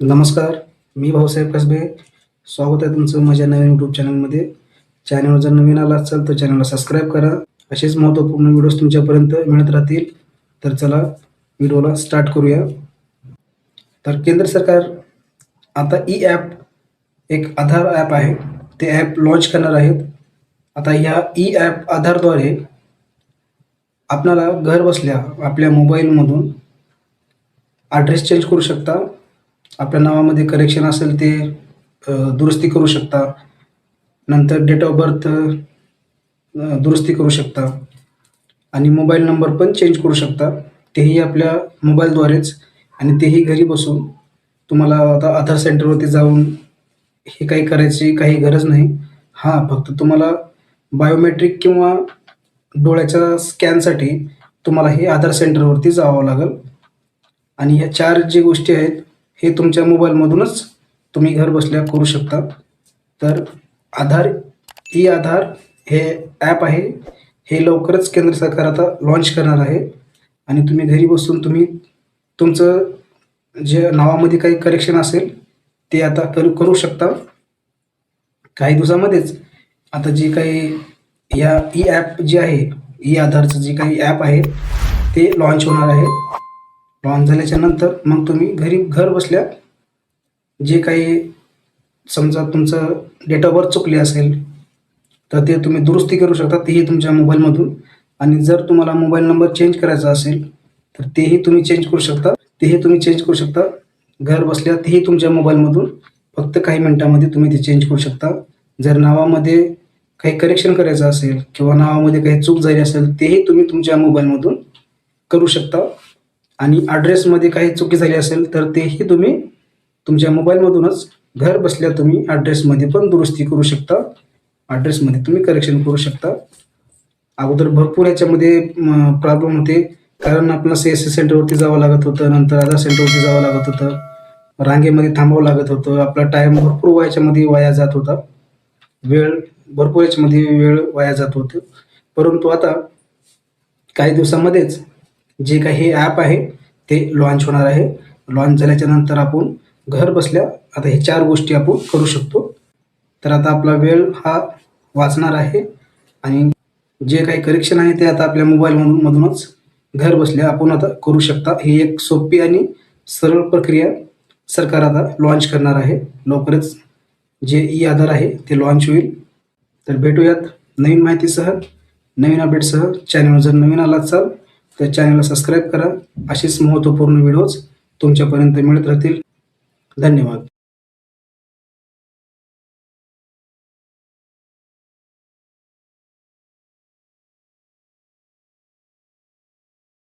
नमस्कार मी भाऊसाहेब कसबे. स्वागत आहे तुमचं माझ्या नवीन यूट्यूब चॅनलमध्ये चॅनलवर जर नवीन आला असाल तर चॅनलला सबस्क्राईब करा. असेच महत्त्वपूर्ण व्हिडिओज तुमच्यापर्यंत मिळत राहतील. तर चला व्हिडिओला स्टार्ट करूया. तर केंद्र सरकार आता ई ॲप एक आधार ॲप आहे. ते ॲप लॉन्च करणार आहेत. आता ह्या ई ॲप आधारद्वारे आपणाला घर बसल्या आपल्या मोबाईलमधून ॲड्रेस चेंज करू शकता. आपल्या नावामध्ये करेक्शन असेल ते दुरुस्ती करू शकता. नंतर डेट ऑफ बर्थ दुरुस्ती करू शकता. आणि मोबाईल नंबर पण चेंज करू शकता. तेही आपल्या मोबाईलद्वारेच आणि तेही घरी बसून तुम्हाला आता आधार सेंटरवरती जाऊन हे काही करायची काही गरज नाही. हां फक्त तुम्हाला बायोमेट्रिक किंवा डोळ्याच्या स्कॅनसाठी तुम्हाला हे आधार सेंटरवरती जावं लागेल. आणि ह्या चार जे गोष्टी आहेत हे तुमच्या मोबाईलमधूनच तुम्ही घर बसल्या करू शकता तर आधार ई आधार हे ॲप आहे. हे लवकरच केंद्र सरकार आता लॉन्च करणार आहे. आणि तुम्ही घरी बसून तुम्ही तुमचं जे नावामध्ये काही करेक्शन असेल ते आता करू करू शकता. काही दिवसामध्येच आता जे काही या ई ॲप जे आहे ई आधारचं जे काही ॲप आहे ते लॉन्च होणार आहे. लॉन्च झाल्याच्यानंतर मग तुम्ही घरी घर बसल्या जे काही समजा तुमचं डेट ऑफ बर्थ चुकले असेल तर ते तुम्ही दुरुस्ती करू शकता. तेही तुमच्या मोबाईलमधून आणि जर तुम्हाला मोबाईल नंबर चेंज करायचा असेल तर तेही तुम्ही चेंज करू शकता. तेही तुम्ही चेंज करू शकता. घर बसल्या तेही तुमच्या मोबाईलमधून फक्त काही मिनटामध्ये तुम्ही ते चेंज करू शकता. जर नावामध्ये काही करेक्शन करायचं असेल किंवा नावामध्ये काही चूक झाली असेल तेही तुम्ही तुमच्या मोबाईलमधून करू शकता. आणि ॲड्रेसमध्ये काही चुकी झाली असेल तर तेही तुम्ही तुमच्या मोबाईलमधूनच घर बसल्या तुम्ही ॲड्रेसमध्ये पण दुरुस्ती करू शकता. ॲड्रेसमध्ये तुम्ही करेक्शन करू शकता. अगोदर भरपूर याच्यामध्ये प्रॉब्लेम होते. कारण आपल्याला सी एस सी सेंटरवरती जावं लागत होतं नंतर आधार सेंटरवरती जावं लागत होतं. रांगेमध्ये थांबावं लागत होतं. आपला टाईम भरपूर याच्यामध्ये वाया जात होता. वेळ भरपूर याच्यामध्ये वेळ वाया जात होतं. परंतु आता काही दिवसामध्येच जे काही हे ॲप आहे ते लॉन्च होणार आहे. लॉन्च झाल्याच्यानंतर आपण घर बसल्या आता हे चार गोष्टी आपण करू शकतो. तर आता आपला वेळ हा वाचणार आहे. आणि जे काही करेक्शन आहे ते आता आपल्या मोबाईलमधून मधूनच घर बसल्या आपण आता करू शकता. ही एक सोपी आणि सरळ प्रक्रिया सरकार आता लॉन्च करणार आहे. लवकरच जे ई आधार आहे ते लॉन्च होईल. तर भेटूयात नवीन माहितीसह नवीन अपडेटसह चॅनलवर जर नवीन आलात असाल तर चॅनलला सबस्क्राईब करा. असेच महत्त्वपूर्ण व्हिडिओज तुमच्यापर्यंत मिळत राहतील. धन्यवाद.